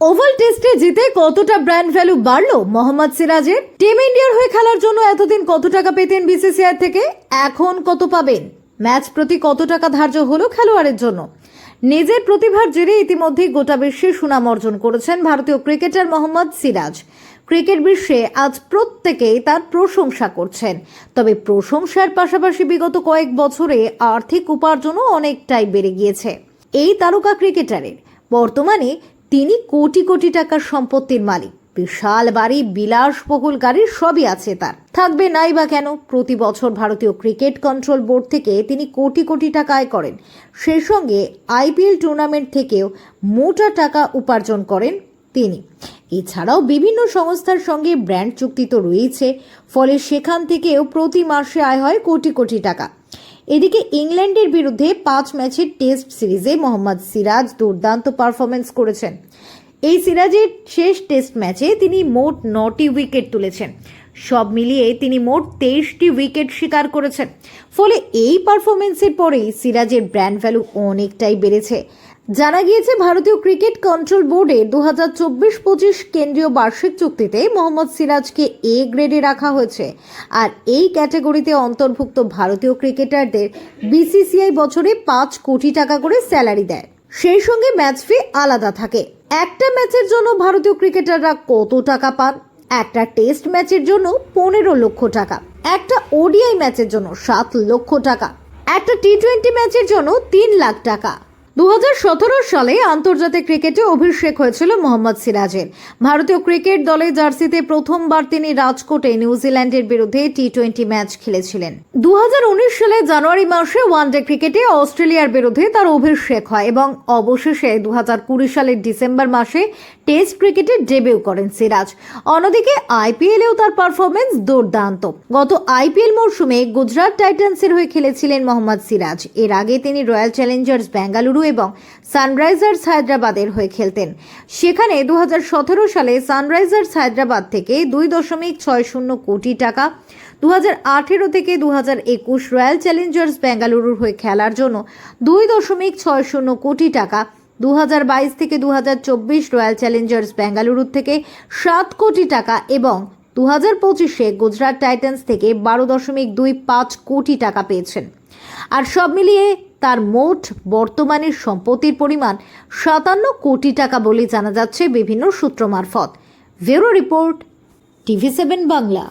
Oval টেস্টে জিতে কতটা ব্র্যান্ড ভ্যালু বাড়লো মোহাম্মদ সিরাজের? টিম ইন্ডিয়ার হয়ে খেলার জন্য এতদিন কত টাকা পেতেন বিসিসিআই থেকে? এখন কত পাবেন? ম্যাচ প্রতি কত টাকা ধার্য হলো খেলোয়াড়ের জন্য? নিজের প্রতিভার জেরে ইতিমধ্যেই গোটা বিশ্বে সুনাম অর্জন করেছেন ভারতীয় ক্রিকেটার মোহাম্মদ সিরাজ। ক্রিকেট বিশ্বে আজ প্রত্যেকেই তার প্রশংসা করছেন। তবে প্রশংসার পাশাপাশি বিগত কয়েক বছরে আর্থিক উপার্জনও অনেকটাই বেড়ে গিয়েছে। এই তারকা ক্রিকেটারের। বর্তমানে তিনি কোটি কোটি টাকার সম্পত্তির মালিক। বিশাল বাড়ি, বিলাসবহুল গাড়ি, সবই আছে তার। থাকবে নাই বা কেন? প্রতি বছর ভারতীয় ক্রিকেট কন্ট্রোল বোর্ড থেকে তিনি কোটি কোটি টাকা আয় করেন। সেই সঙ্গে আইপিএল টুর্নামেন্ট থেকেও মোটা টাকা উপার্জন করেন তিনি। এছাড়াও বিভিন্ন সংস্থার সঙ্গে ব্র্যান্ড চুক্তি তো রয়েছে, ফলে সেখান থেকেও প্রতি মাসে আয় হয় কোটি কোটি টাকা। এদিকে ইংল্যান্ডের বিরুদ্ধে পাঁচ ম্যাচের টেস্ট সিরিজে মোহাম্মদ সিরাজ দুর্দান্ত পারফরমেন্স করেছেন। এই সিরাজের শেষ টেস্ট ম্যাচে তিনি মোট নটি উইকেট তুলেছেন। সব মিলিয়ে তিনি মোট তেইশটি উইকেট শিকার করেছেন। ফলে এই পারফরমেন্সের পরেই সিরাজের ব্র্যান্ড ভ্যালু অনেকটাই বেড়েছে। জানা গিয়েছে, ভারতীয় ক্রিকেট কন্ট্রোল বোর্ডে দু হাজার চব্বিশ পঁচিশ কেন্দ্রীয় বার্ষিক চুক্তিতে মোহাম্মদ সিরাজকে এ গ্রেডে রাখা হয়েছে। আর এই ক্যাটাগরিতে অন্তর্ভুক্ত ভারতীয় ক্রিকেটারদের বিসিসিআই বছরে পাঁচ কোটি টাকা করে স্যালারি দেয়। সেই সঙ্গে ম্যাচ ফি আলাদা থাকে। একটা ম্যাচের জন্য ভারতীয় ক্রিকেটাররা কত টাকা পান? একটা টেস্ট ম্যাচের জন্য পনেরো লক্ষ টাকা। একটা ওডিআই ম্যাচের জন্য সাত লক্ষ টাকা। একটা টি টোয়েন্টি ম্যাচের জন্য তিন লাখ টাকা। দু হাজার সতেরো সালে আন্তর্জাতিক ক্রিকেটে অভিষেক হয়েছিল মোহাম্মদ সিরাজের। ভারতীয় ক্রিকেট দলে জার্সিতে প্রথমবার তিনি রাজকোটে নিউজিল্যান্ডের বিরুদ্ধে টি টোয়েন্টি ম্যাচ খেলেছিলেন। দুহাজার উনিশ সালে জানুয়ারি মাসে ওয়ানডে ক্রিকেটে অস্ট্রেলিয়ার বিরুদ্ধে তার অভিষেক হয় এবং অবশেষে দু হাজার কুড়ি সালের ডিসেম্বর মাসে টেস্ট ক্রিকেটে ডেবিউ করেন সিরাজ। অন্যদিকে আইপিএলেও তার পারফরমেন্স দুর্দান্ত। গত আইপিএল মরশুমে গুজরাট টাইটান্সের হয়ে খেলেছিলেন মোহাম্মদ সিরাজ। এর আগে তিনি রয়্যাল চ্যালেঞ্জার্স বেঙ্গালুরু এবং সানরাইজার্স হায়দ্রাবাদের হয়ে খেলতেন। সেখানে দু হাজার সতেরো সালে সানরাইজার্স হায়দ্রাবাদ থেকে দুই দশমিক ছয় শূন্য কোটি টাকা দু হাজার আঠেরো থেকে দু রয়্যাল চ্যালেঞ্জার্স বেঙ্গালুরুর হয়ে খেলার জন্য দুই দশমিক ছয় শূন্য কোটি টাকা দু হাজার বাইশ থেকে দু হাজার চব্বিশ রয়্যাল চ্যালেঞ্জার্স বেঙ্গালুরু থেকে সাত কোটি টাকা এবং দু হাজার পঁচিশে গুজরাট টাইটান্স থেকে বারো দশমিক দুই পাঁচ কোটি টাকা পেয়েছেন। আর সব মিলিয়ে তার মোট বর্তমানের সম্পত্তির পরিমাণ সাতান্ন কোটি টাকা বলে জানা যাচ্ছে বিভিন্ন সূত্র মারফত। Bureau report TV seven Bangla.